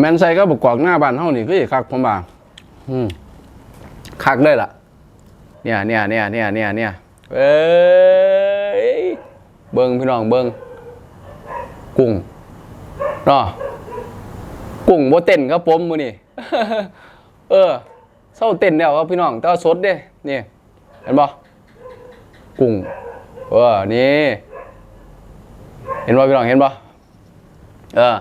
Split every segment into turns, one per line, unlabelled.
แมนไซก็บกกอกหน้าบ้านเท่านี่คือคักผมบ่าคักได้ละเนี่ยเนี่ยเนี่ยเนี่ยเนี่ยเนี่ยเอ้ยเบิ้งพี่น้องเบิ้งกุ้งเนาะกุ้งโบเต้นครับผมมือนี่เออเศร้าเต้นแล้วครับพี่น้องแต่ว่าสดเด้นี่เห็นบ่กุ้งเออนี่ เห็นบ่พี่น้องเห็นบ่เออ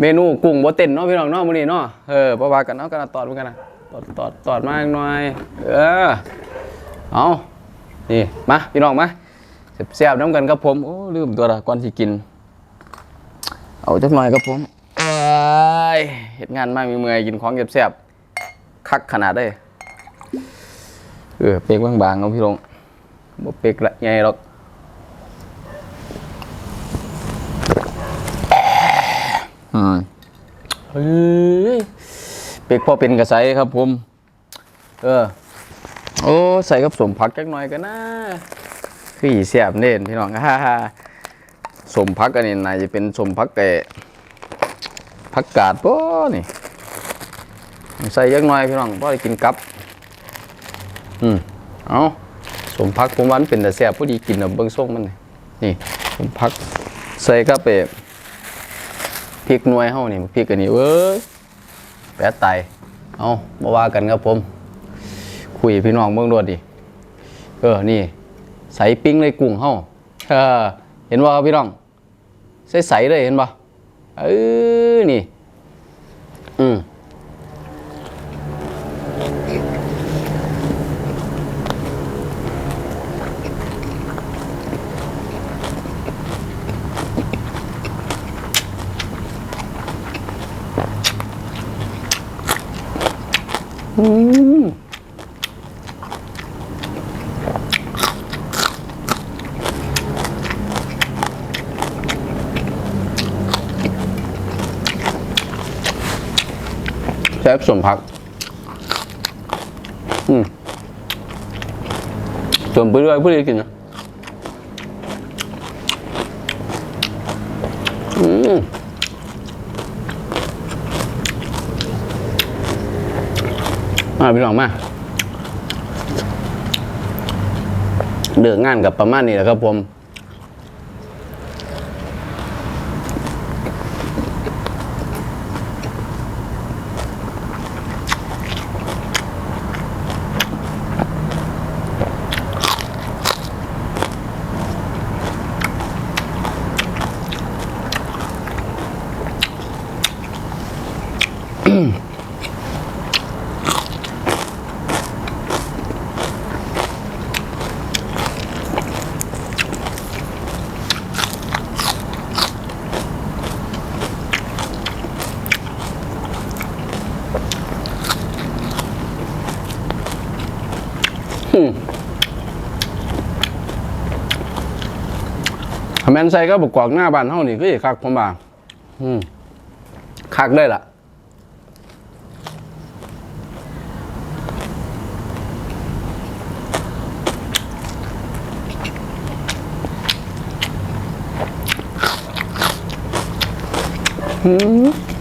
เมนูกุ้งบ่เต้นเนาะพี่น้องเนาะมื้อนี้เนาะเออบ่ว่ากันเนาะกันตอดเหมือนกันนะตอดตอดตอดมากหน่อย เออเอานี่มาพี่น้องมาแซ่บๆน้ำกันครับผมโอ้ลืมตัวละก่อนสิกิน เอาจักหน่อยครับผมเอ้ยเฮ็ดงานมามีเมื่อยกินของแซ่บๆคักขนาดได้เออเป๊กบางๆเอาพี่น้องบ่เป๊กละใหญ่หรอก อืม เฮ้ยเป็กพอเป็นกระใสครับผม เออ โอ้ใส่กับสมผักจักหน่อยกันนะคืออีเสียบเน่นพี่น้องฮ่าฮ่าสมผักอันนี้น่าจะเป็นสมผักแต่ผักกาดป่นี่ใส่จักหน่อยพี่น้องพอได้กินกับ อืมเอาสมผักผมวันเป็นแต่แซ่บพอดีกินเอาเบิ่งส่งมันนี่นี่สมผัก ใส่กับเป็ พริกหน่วยเฮานี่พริกอันนี้เอ้ยแปะไตเอามาว่ากันครับผม คุยพี่น้องเมืองรวดดิเออนี่ ใส่ปิ้งเลยกุ้งเฮาเออเห็นบ่าพี่น้อง ใส่ใสๆเลยเห็นบ่เออนี่ อืม อืมแซ่บสมผัก อืมส่วนไปด้วยผู้ใดกินนะอืม มาพี่น้องมาเดืองานกับประมาณนี้แหละครับผม แมนใส่ก็บุกกอกหน้าบ้านเฮานี่คือสิคักผมว่าอืมคักได้ล่ะอืม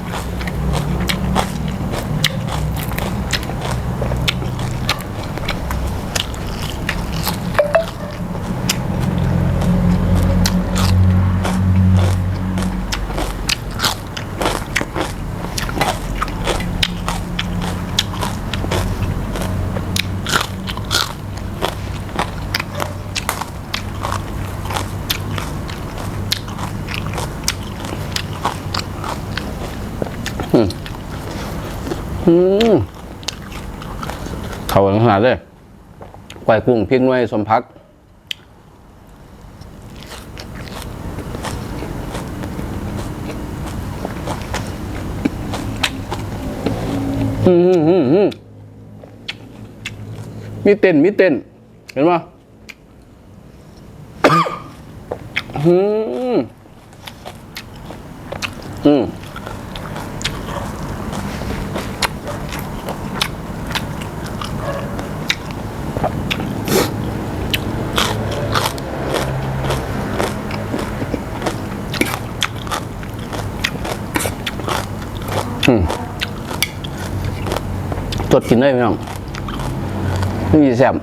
อืมเขาขนาดเลยกวยกุ้งพริกหน่วยสมพักอืมอืมอืมอืมมีเต้นมีเต้น เห็นปะอืมอืม จดกินได้ไหมน้องนี่แซ่บ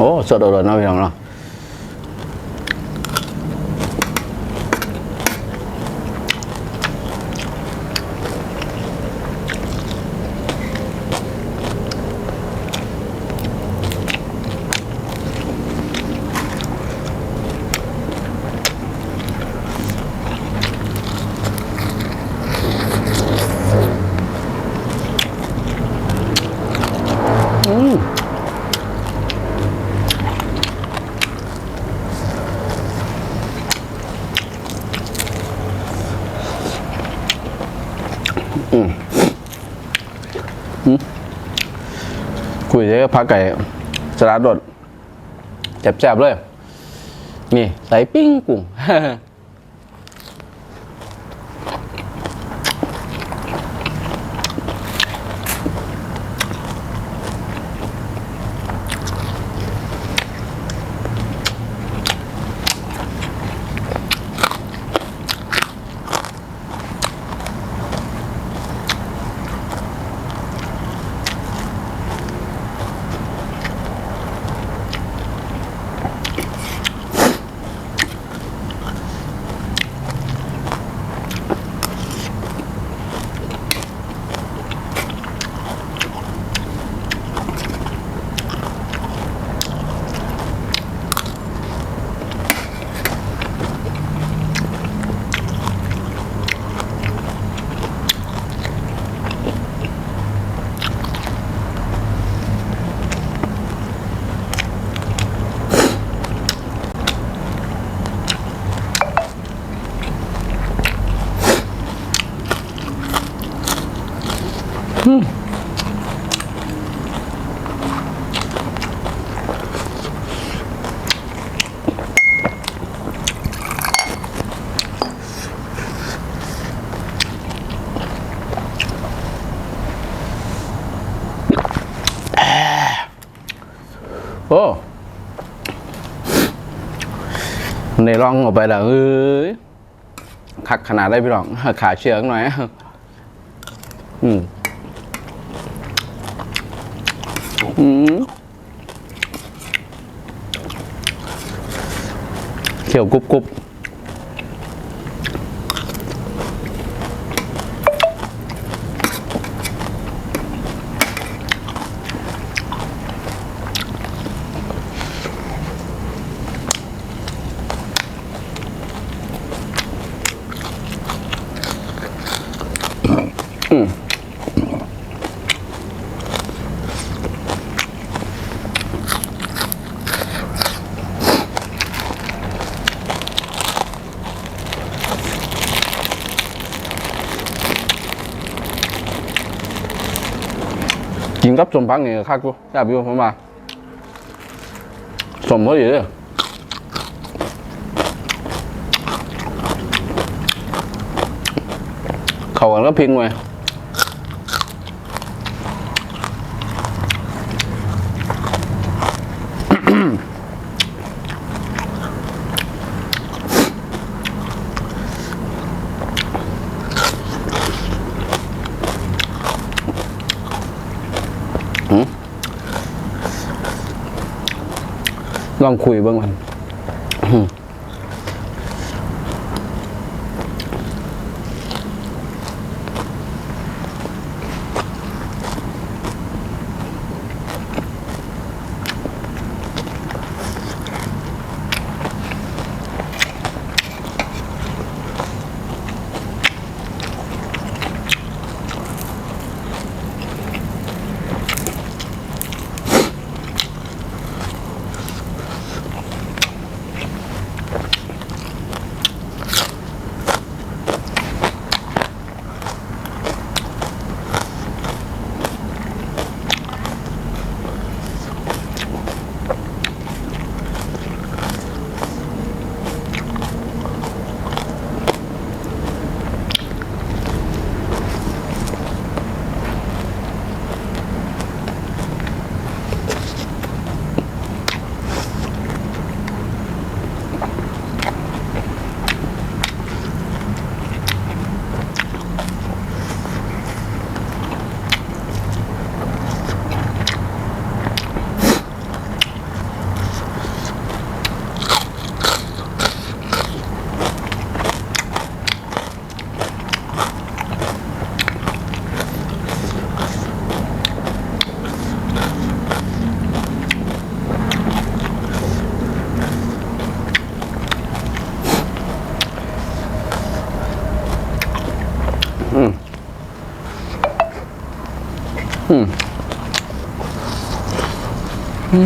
ဩဆော့တော်တော့နောက်ပြောင်းလား นาะพี่น้องเนาะคุยได้พักไก่สลัดดดแจบๆเลย นี่ ใส่ปิ้งกุ้ง โอ้ ในร่องออกไปแล้วเอ้ยคักขนาดได้พี่น้องขาเชืองหน่อยอืมอืมเขียวกรุบกรุบ กินกับสมพักนี่ก็คักกูแซ่บอยู่ผมว่าสมเขาอยู่เด้อเขากันก็พิงไว้ ลองคุยเบ้างมัน อื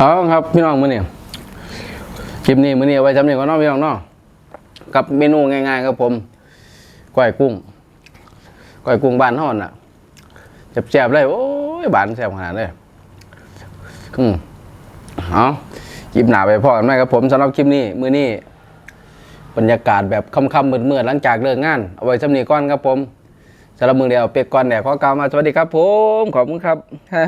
เอาครับพี่น้องมื้อนี้คลิปนี้มื้อนี้เอาไว้จำเนียก่อนเนาะพี่น้องเนาะกับเมนูง่ายๆครับผมก้อยกุ้งก้อยกุ้งบ้านเฮาน่ะแซ่บๆเลยโอ้ยบานแซ่บขนาดเลยอืมเอาคลิปหน้าไปพอกันไหมครับผมสำหรับคลิปนี้มื้อนี้บรรยากาศแบบค่ำๆมืดๆหลังจากเลิกงานเอาไว้จำเนียก่อนครับผมสำหรับมือเดียวเป็กก่อนแดกขอกล่าวมาสวัสดีครับผมขอบคุณครับฮ่า